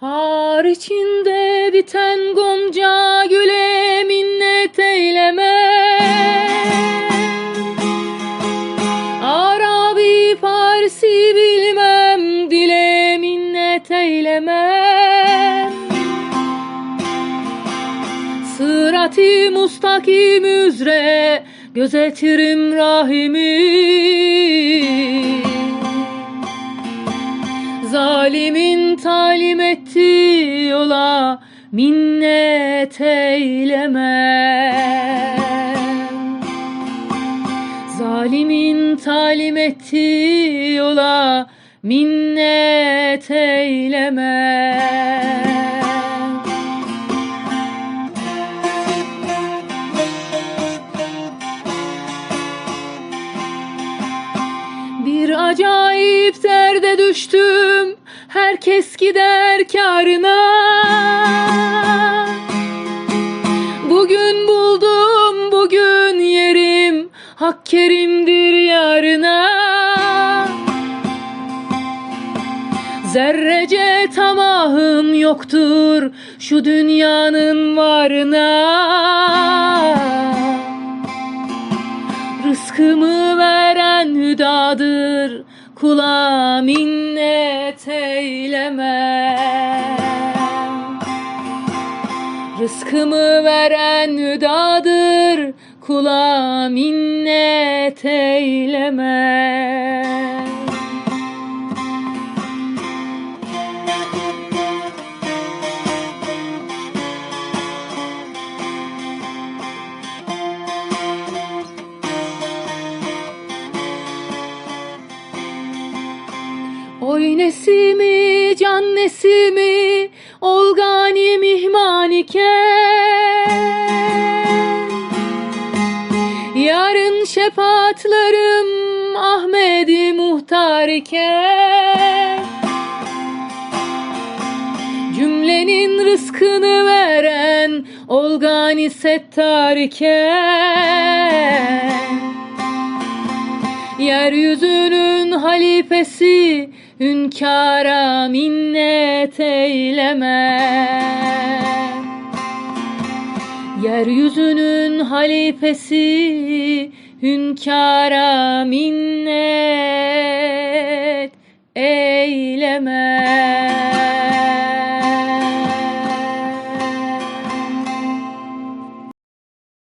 Har içinde biten gonca güle minnet eyleme. Arabi Farsi bilmem dile minnet eylemem. Sırat-ı mustakim üzere gözetirim rahimi. Zalimin talim ettiği yola minnet eylemem. Zalimin talim ettiği yola minnet eylemem. Bir acayip derde düştüm Herkes gider kârına. Bugün buldum bugün yerim. Hak kerimdir yarına. Zerrece tamahım yoktur Şu dünyanın varına. Rızkımı veren hüdadır Kula minnet eylemem. Rızkımı veren hüdadır Kula minnet eylemem Oy nesimi, can nesimi, olgani mihman iken. Yarın şefaatlerim Ahmedi muhtar iken. Cümlenin rızkını veren Olgani settar iken. Yeryüzünün halifesi Hünkâra minnet eyleme. Yeryüzünün halifesi Hünkâra minnet eyleme